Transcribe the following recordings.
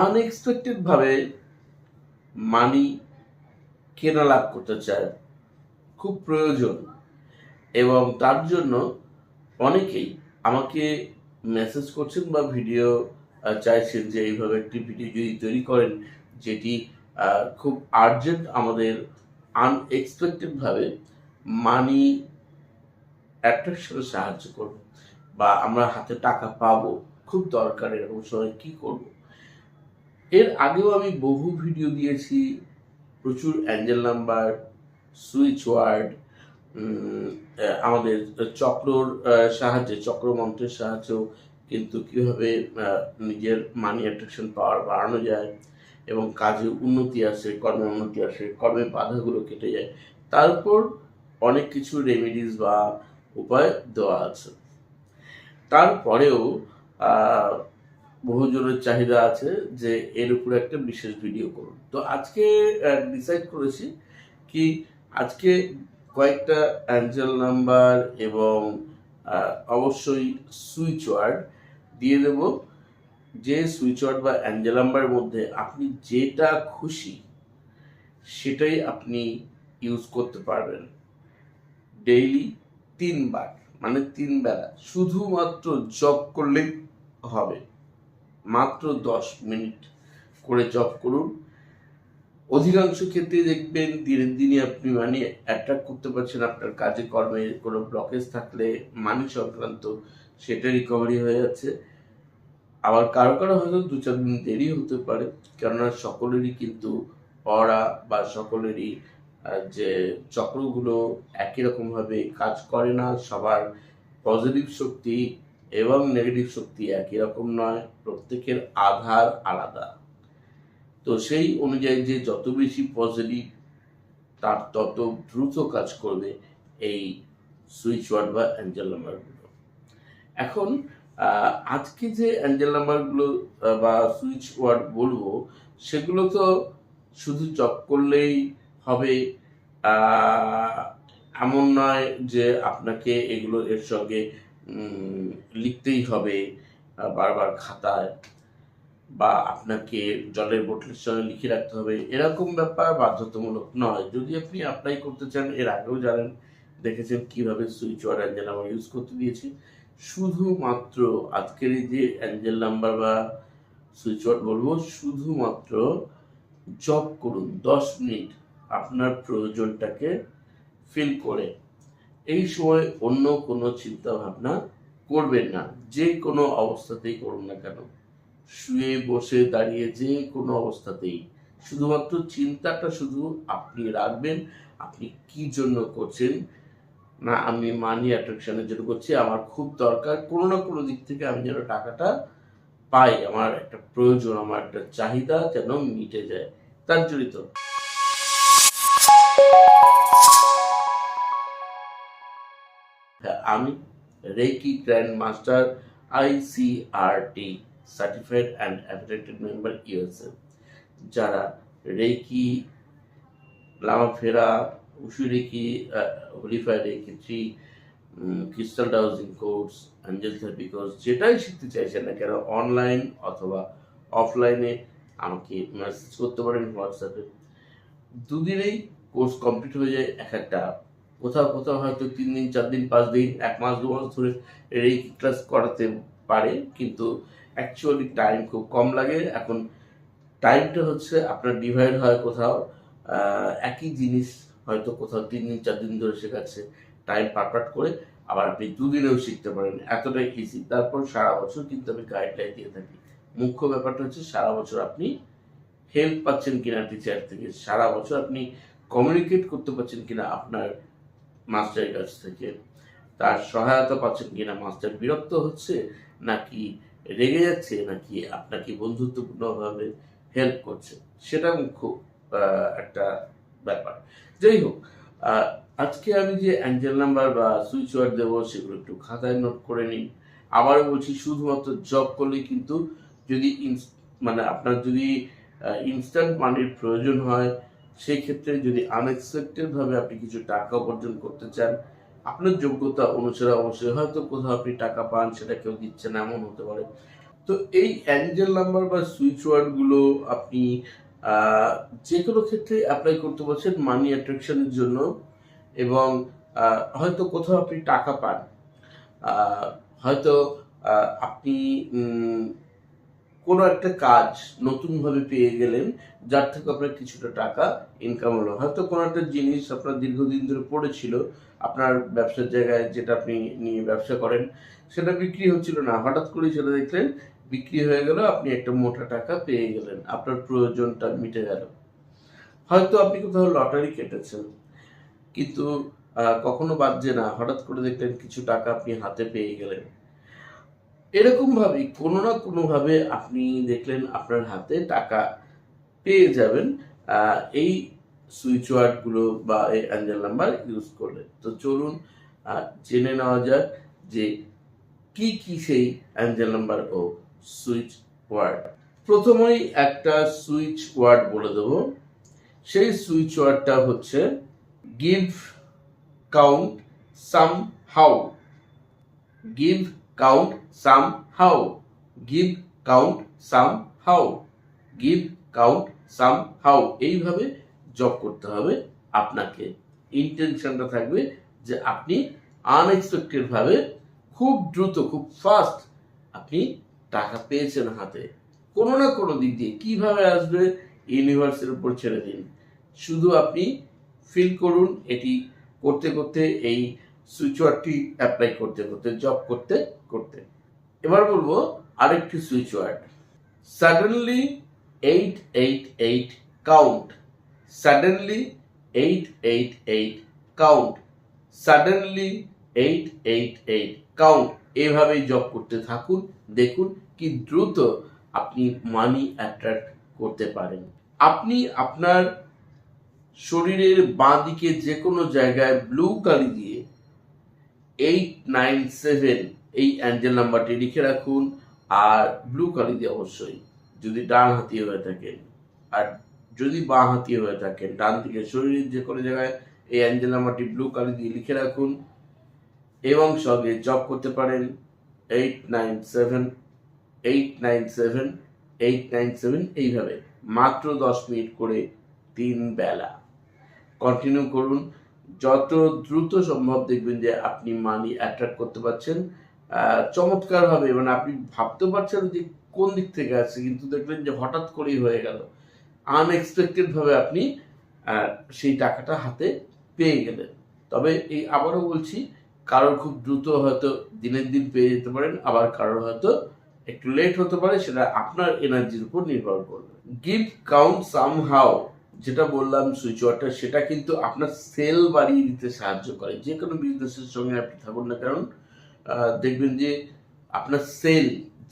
Unexpected ভাবে মানি কেনা লাভ করতে চায়, খুব প্রয়োজন। এবং তার জন্য অনেকেই আমাকে মেসেজ করছেন বা ভিডিও চাইছেন যে এইভাবে একটি ভিডিও যদি তৈরি করেন, যেটি খুব আর্জেন্ট আমাদের আনএক্সপেক্টেড ভাবে মানি অ্যাট্রাকশনে সাহায্য করবে বা আমরা হাতে টাকা পাবো, খুব দরকার এরকম সময় কি করব? এর আগেও আমি বহু ভিডিও দিয়েছি, প্রচুর অ্যাঞ্জেল নাম্বার সুইচ ওয়ার্ড আমাদের চক্রর সাহায্যে চক্রমন্ত্রের সাহায্যেও কিন্তু কীভাবে নিজের মানি অ্যাট্রাকশন পাওয়ার বাড়ানো যায় এবং কাজে উন্নতি আসে, কর্মে উন্নতি আসে কর্মের বাধাগুলো কেটে যায় তারপর অনেক কিছু রেমেডিস বা উপায় দেওয়া আছে। তারপরেও বহুজনের চাহিদা আছে যে এর উপরে একটা বিশেষ ভিডিও করুন। তো আজকে ডিসাইড করেছি কি আজকে কয়েকটা অ্যাঞ্জেল নাম্বার এবং অবশ্যই সুইচ ওয়ার্ড দিয়ে দেব। যে সুইচ ওয়ার্ড বা অ্যাঞ্জেল নাম্বারের মধ্যে আপনি যেটা খুশি সেটাই আপনি ইউজ করতে পারবেন। ডেইলি তিনবার মানে তিন বেলা শুধুমাত্র জব করলেই হবে। মাত্র দশ মিনিট করে জব করুন। অধিকাংশ ক্ষেত্রে দেখবেন দিনের দিনই আপনি মানে অ্যাট্রাক্ট করতে পারছেন, আপনার কাজে কর্মে কোনো ব্লকেজ থাকলে মানি সংক্রান্ত সেটা রিকভারি হয়ে যাচ্ছে। আবার কারও কারও হয়তো দু চার দিন দেরি হতে পারে, কেননা সকলেরই কিন্তু অরা বা সকলেরই যে চক্রগুলো একই রকমভাবে কাজ করে না, সবার পজিটিভ শক্তি এবং নেগেটিভ শক্তি একই রকম নয়, প্রত্যেকের আধার আলাদা। তো সেই অনুযায়ী যে যত বেশি পজিটিভ তার তত দ্রুত কাজ করবে এই সুইচ ওয়ার্ড বা অ্যাঞ্জেল নাম্বারগুলো এখন আজকে যে অ্যাঞ্জেল নাম্বারগুলো বা সুইচ ওয়ার্ড বলব, সেগুলো তো শুধু চক করলেই হবে এমন নয় যে আপনাকে এগুলো এর সঙ্গে লিখতেই হবে বারবার খাতায় বা আপনাকে জলের বোতলের সঙ্গে লিখে রাখতে হবে। এরকম ব্যাপার বাধ্যতামূলক নয়। যদি আপনি অ্যাপ্লাই করতে চান, এর আগেও জানেন, দেখেছেন কীভাবে switch word angel number use করতে দিয়েছি। শুধুমাত্র আজকের এই যে অ্যাঞ্জেল নাম্বার বা সুইচ ওয়ার্ড বলব, শুধুমাত্র জব করুন। দশ মিনিট আপনার প্রয়োজনটাকে ফিল করে এই সময় অন্য কোনো চিন্তা ভাবনা করবেন না। যে কোনো অবস্থাতেই করুন না কেন। শুয়ে বসে দাঁড়িয়ে যে কোনো অবস্থাতেই। শুধুমাত্র চিন্তাটা শুধু আপনি রাখবেন, আপনি কি জন্য করছেন, না, আমি মানি অ্যাট্রাকশনের জন্য করছি, আমার খুব দরকার। কোনো না কোনো দিক থেকে আমি যেন টাকাটা পাই, আমার একটা প্রয়োজন, আমার একটা চাহিদা যেন মিটে যায়। তার জড়িত। আমি reiki grand master ICRT certified and affiliated member USA যারা reiki লামাফেরা Usui reiki holy fire reiki three crystal dowsing course angel therapy course যেটাই শিখতে চাইছেন না কেন অনলাইন অথবা অফলাইনে আমাকে মেসেজ করতে পারেন হোয়াটসঅ্যাপে দুদিনেই কোর্স কমপ্লিট হয়ে যায় এক একটা কোথাও কোথাও হয়তো তিন দিন, চার দিন, পাঁচ দিন, এক মাস, দু মাস ধরে এই ক্লাস করাতে পারে, কিন্তু অ্যাকচুয়ালি টাইম খুব কম লাগে। এখন টাইমটা হচ্ছে আপনার ডিভাইড হয় কোথাও একই জিনিস হয়তো কোথাও তিন দিন, চার দিন ধরে শেখাচ্ছে। টাইম পারপাট করে আবার আপনি দুদিনেও শিখতে পারেন। এতটাই ইজি তারপর সারা বছর কিন্তু আমি গাইডলাইন দিয়ে থাকি। মুখ্য ব্যাপারটা হচ্ছে সারা বছর আপনি হেল্প পাচ্ছেন কিনা টিচার থেকে? সারা বছর আপনি কমিউনিকেট করতে পারছেন কিনা আপনার মাস্টারের কাছ থেকে। তার সহায়তা পাচ্ছেন কিনা মাস্টার? বিরক্ত হচ্ছে নাকি রেগে যাচ্ছে নাকি আপনাকে বন্ধুত্বপূর্ণভাবে হেল্প করছে? সেটা আহ, একটা ব্যাপার। যাই হোক আজকে আমি যে অ্যাঞ্জেল নাম্বার বা সুইচ ওয়ার্ড দেবো সেগুলো একটু খাতায় নোট করে নিন আবার বলছি শুধুমাত্র জব করলেই কিন্তু যদি মানে আপনার যদি ইনস্ট্যান্ট মানির প্রয়োজন হয় সেই ক্ষেত্রে যদি আনএক্সপেক্টেড ভাবে আপনি কিছু টাকা উপার্জন করতে চান, আপনার যোগ্যতা অনুসারে অবশ্যই হয়তো কোথাও আপনি টাকা পান, সেটা কেউ দিচ্ছে না, এমন হতে পারে। তো এই অ্যাঞ্জেল নাম্বার বা সুইচ ওয়ার্ডগুলো আপনি যে কোনো ক্ষেত্রে অ্যাপ্লাই করতে পারছেন মানি অ্যাট্রাকশনের জন্য এবং হয়তো কোথাও আপনি টাকা পান। হয়তো আপনি কোনো একটা কাজ নতুনভাবে পেয়ে গেলেন, যার থেকে আপনার কিছুটা টাকা ইনকাম হলো। হয়তো কোনো একটা জিনিস আপনার দীর্ঘদিন ধরে পড়েছিল, আপনার ব্যবসার জায়গায় যেটা আপনি নিয়ে ব্যবসা করেন, সেটা বিক্রি হচ্ছিল না। হঠাৎ করে সেটা দেখলেন, বিক্রি হয়ে গেল, আপনি একটা মোটা টাকা পেয়ে গেলেন। আপনার প্রয়োজনটা মিটে গেল। হয়তো আপনি কোথাও লটারি কেটেছেন, কিন্তু কখনো বাজছে না, হঠাৎ করে দেখলেন কিছু টাকা আপনি হাতে পেয়ে গেলেন। এরকম ভাবেই কোনো না কোনো ভাবে আপনি দেখলেন আপনার হাতে টাকা পেয়ে যাবেন এই সুইচ ওয়ার্ডগুলো বা এই অ্যাঞ্জেল নাম্বার ইউজ করলে। তো চলুন জেনে নেওয়া যাক যে কি কি সেই অ্যাঞ্জেল নাম্বার ও সুইচ ওয়ার্ড। প্রথমেই একটা সুইচ ওয়ার্ড বলে দেবো। সেই সুইচ ওয়ার্ডটা হচ্ছে, give count somehow give give count somehow give count somehow এইভাবে জব করতে হবে। আপনাকে ইন্টেনশনটা থাকবে যে আপনি আনএক্সপেক্টেড ভাবে খুব দ্রুত, খুব ফাস্ট আপনি টাকা পেয়েছেন হাতে। কোনো না কোনো দিক দিয়ে কীভাবে আসবে ইউনিভার্সের উপর ছেড়ে দিন। শুধু আপনি ফিল করুন, এটি করতে করতে এই সুইচ ওয়ার্ডটি অ্যাপ্লাই করতে করতে জব করতে করতে। এবার বলব আরেকটি switch word suddenly eight eight eight count suddenly eight eight eight count suddenly eight eight eight count এভাবেই জব করতে থাকুন, দেখুন কি দ্রুত আপনি মানি অ্যাট্রাক্ট করতে পারেন। আপনি আপনার শরীরের বাঁ দিকে যে কোনো জায়গায় ব্লু কালি দিয়ে এইট নাইন সেভেন এই অ্যাঞ্জেল নাম্বারটি লিখে রাখুন, আর ব্লু কালি দিয়ে অবশ্যই, যদি ডান হাতি হয়ে থাকেন। আর যদি বাঁ হাতি হয়ে থাকেন, ডান দিকে শরীরের যে কোনো জায়গায় এই অ্যাঞ্জেল নাম্বারটি ব্লু কালি দিয়ে লিখে রাখুন, এবং সঙ্গে জব করতে পারেন eight nine seven eight nine seven eight nine seven এইভাবে। মাত্র দশ মিনিট করে তিন বেলা। কন্টিনিউ করুন যত দ্রুত সম্ভব দেখবেন যে আপনি মানি অ্যাট্রাক্ট করতে পারছেন। চমৎকারভাবে মানে আপনি ভাবতে পারছেন যে কোন দিক থেকে আসছে, কিন্তু দেখবেন যে হঠাৎ করেই হয়ে গেল। আনএক্সপেক্টেড ভাবে আপনি সেই টাকাটা হাতে পেয়ে গেলেন। তবে এই আবারও বলছি, কারোর খুব দ্রুত হয়তো দিনের দিন পেয়ে যেতে পারেন, আবার কারোর হয়তো একটু লেট হতে পারে, সেটা আপনার এনার্জির উপর নির্ভর করবে। গিভ কাউন্ট সাম হাউ যেটা বললাম সুইচ ওয়ার্ডটা সেটা কিন্তু আপনার সেল বাড়িয়ে দিতে সাহায্য করে। যে কোনো বিজনেসের সঙ্গে আপনি থাকুন না কারণ দেখবেন যে আপনার সেল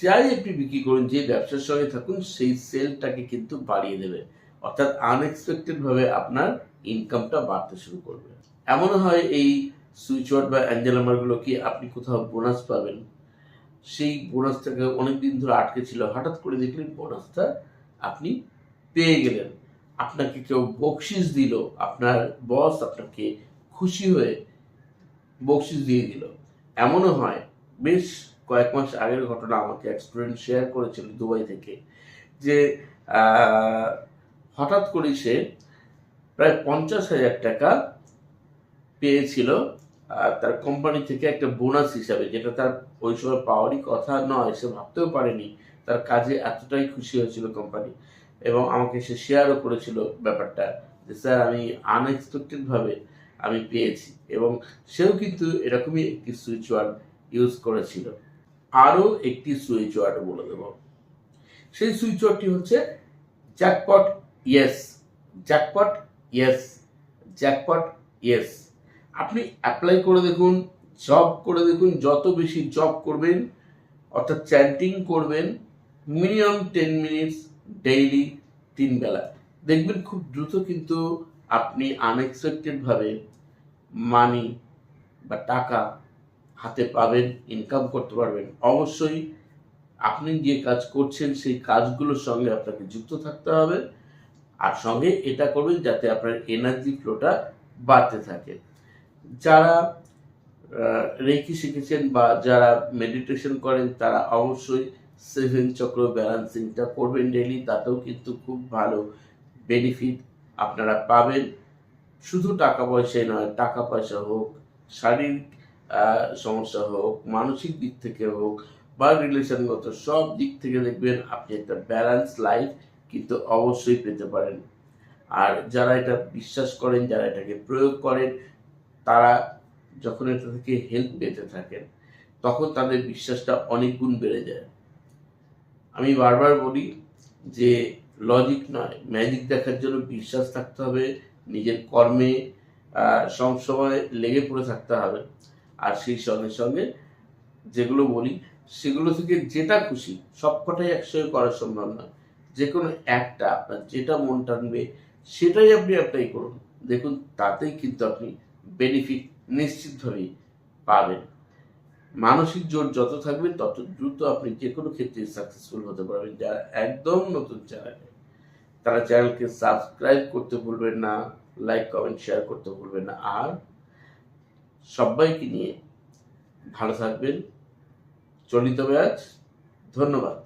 যাই আপনি বিক্রি করুন, যে ব্যবসার সঙ্গে থাকুন, সেই সেলটাকে কিন্তু বাড়িয়ে দেবে। অর্থাৎ আনএক্সপেক্টেড ভাবে আপনার ইনকামটা বাড়তে শুরু করবে। এমন হয় এই সুইচ ওয়ার্ড বা অ্যাঞ্জেল কি আপনি কোথাও বোনাস পাবেন? সেই বোনাসটাকে অনেক দিন ধরে আটকে ছিল, হঠাৎ করে দেখলেন বোনাসটা আপনি পেয়ে গেলেন। আপনাকে কেউ বকশিস দিল, আপনার বস আপনাকে খুশি হয়ে বকশিস দিয়ে দিল। এমনও হয়, বেশ কয়েক মাস আগের ঘটনা আমাকে এক স্টুডেন্ট শেয়ার করেছিল দুবাই থেকে, যে হঠাৎ করে সে প্রায় পঞ্চাশ হাজার টাকা পেয়েছিল তার কোম্পানি থেকে একটা বোনাস হিসাবে, যেটা তার ওই সময় পাওয়ারই কথা নয়, সে ভাবতেও পারেনি তার কাজে এতটাই খুশি হয়েছিল কোম্পানি এবং আমাকে সে শেয়ারও করেছিল ব্যাপারটা যে, স্যার, আমি আনএক্সপেক্টেড ভাবে আমি পেয়েছি। এবং সেও কিন্তু এরকমই একটি সুইচ ওয়ার্ড ইউজ করেছিল। আরও একটি সুইচ ওয়ার্ড বলে দেব। সেই সুইচ ওয়ার্ডটি হচ্ছে jackpot yes jackpot yes jackpot yes আপনি অ্যাপ্লাই করে দেখুন জব করে দেখুন, যত বেশি জব করবেন, অর্থাৎ চ্যান্টিং করবেন মিনিমাম টেন মিনিটস ডেইলি তিন বেলা। দেখবেন খুব দ্রুত কিন্তু আপনি আনএক্সপেক্টেড ভাবে মানি বা টাকা হাতে পাবেন ইনকাম করতে পারবেন। অবশ্যই আপনি যে কাজ করছেন, সেই কাজগুলোর সঙ্গে আপনাকে যুক্ত থাকতে হবে। আর সঙ্গে এটা করবেন যাতে আপনার এনার্জি ফ্লোটা বাড়তে থাকে। যারা রেকি শিখেছেন বা যারা মেডিটেশন করেন, তারা অবশ্যই সেভেন চক্র ব্যালেন্সিংটা করবেন ডেলি তাতেও কিন্তু খুব ভালো বেনিফিট আপনারা পাবেন। শুধু টাকা পয়সাই নয়, টাকা পয়সা হোক, শারীরিক সমস্যা হোক, মানসিক দিক থেকে হোক বা রিলেশনগত সব দিক থেকে দেখবেন আপনি একটা ব্যালেন্স লাইফ কিন্তু অবশ্যই পেতে পারেন। আর যারা এটা বিশ্বাস করেন, যারা এটাকে প্রয়োগ করেন, তারা যখন এটা থেকে হেল্প পেতে থাকেন, তখন তাদের বিশ্বাসটা অনেক গুণ বেড়ে যায়। আমি বারবার বলি যে লজিক নয় ম্যাজিক দেখার জন্য বিশ্বাস থাকতে হবে, নিজের কর্মে সবসময় লেগে পড়ে থাকতে হবে। আর সেই সঙ্গে সঙ্গে যেগুলো বলি, সেগুলো থেকে যেটা খুশি, সবকটাই একসঙ্গে করা সম্ভব নয়। যে কোনো একটা আপনার যেটা মন টানবে, সেটাই আপনি অ্যাপ্লাই করুন। দেখুন, তাতেই কিন্তু আপনি বেনিফিট নিশ্চিতভাবেই পাবেন। মানসিক জোর যত থাকবে, তত দ্রুত আপনি যে কোনো ক্ষেত্রে সাকসেসফুল হতে পারবেন। যারা একদম নতুন চ্যানেলে তারা চ্যানেলকে সাবস্ক্রাইব করতে ভুলবেন না লাইক কমেন্ট শেয়ার করতে ভুলবেন না। আর সবাইকে নিয়ে ভালো থাকবেন। চলিত ব্যাচ ধন্যবাদ।